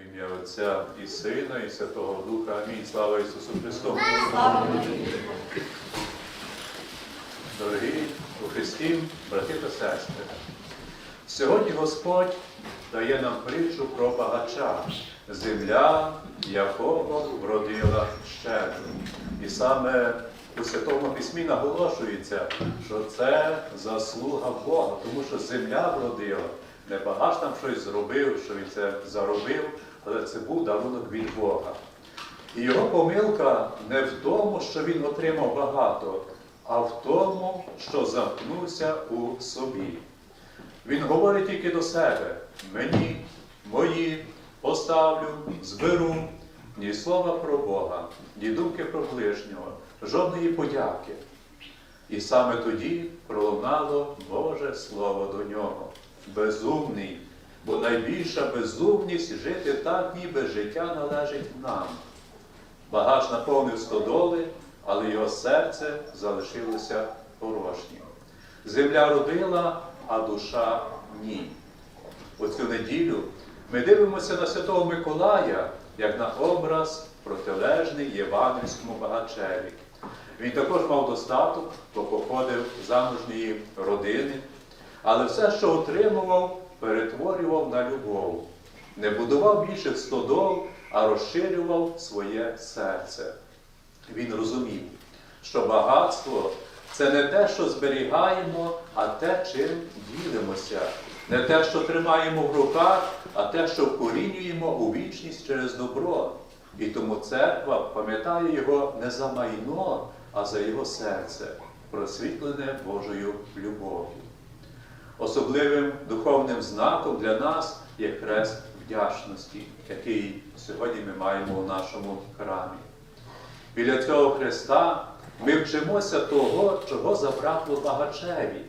В ім'я Отця і Сина, і Святого Духа. Амінь. Слава Ісусу Христу. Дорогі у Христі, брати та сестри. Сьогодні Господь дає нам притчу про багача, земля, якого вродила щедру. І саме у Святому Письмі наголошується, що це заслуга Бога, тому що земля вродила. Не багач там щось зробив, що він це заробив, але це був дарунок від Бога. І його помилка не в тому, що він отримав багато, а в тому, що замкнувся у собі. Він говорить тільки до себе: мені, мої, поставлю, зберу, ні слова про Бога, ні думки про ближнього, жодної подяки. І саме тоді пролунало Боже Слово до нього. Безумний, бо найбільша безумність жити так, ніби життя належить нам. Багаж наповнив стодоли, але його серце залишилося порожнім. Земля родила, а душа ні. У цю неділю ми дивимося на Святого Миколая як на образ протилежний євангельському багачеві. Він також мав достаток, бо походив замужньої родини, але все, що отримував, перетворював на любов. Не будував більше стодол, а розширював своє серце. Він розумів, що багатство це не те, що зберігаємо, а те, чим ділимося. Не те, що тримаємо в руках, а те, що вкорінюємо у вічність через добро. І тому церква пам'ятає його не за майно, а за його серце, просвітлене Божою любов'ю. Особливим духовним знаком для нас є хрест вдячності, який сьогодні ми маємо у нашому храмі. Біля цього хреста ми вчимося того, чого забракло багачеві,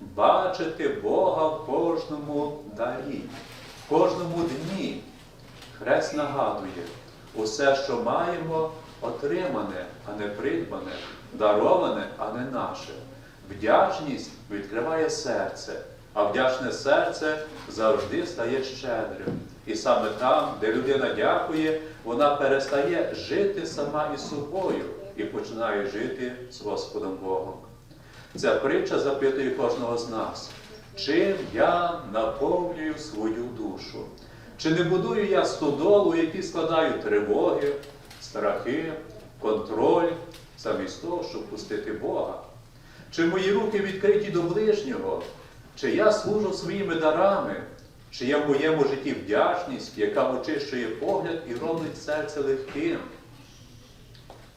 бачити Бога в кожному дарі, в кожному дні. Хрест нагадує, усе, що маємо, отримане, а не придбане, дароване, а не наше. Вдячність відкриває серце, а вдячне серце завжди стає щедрим. І саме там, де людина дякує, вона перестає жити сама із собою і починає жити з Господом Богом. Ця притча запитує кожного з нас, чим я наповнюю свою душу? Чи не будую я стодолу, які складають тривоги, страхи, контроль, замість того, щоб пустити Бога? Чи мої руки відкриті до ближнього? Чи я служу своїми дарами? Чи є в моєму житті вдячність, яка очищує погляд і робить серце легким?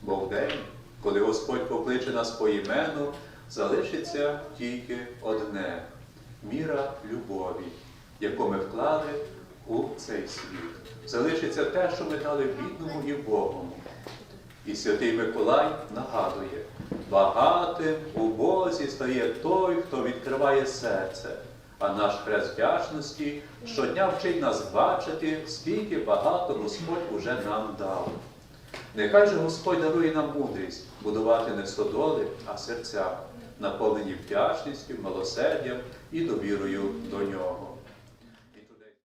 Бо в день, коли Господь покличе нас по імену, залишиться тільки одне міра любові, яку ми вклали у цей світ. Залишиться те, що ми дали бідному і Богому. І святий Миколай нагадує, багатим у Бозі стає той, хто відкриває серце, а наш хрест вдячності щодня вчить нас бачити, скільки багато Господь уже нам дав. Нехай же Господь дарує нам мудрість будувати не стодоли, а серця, наповнені вдячністю, милосердям і довірою до нього.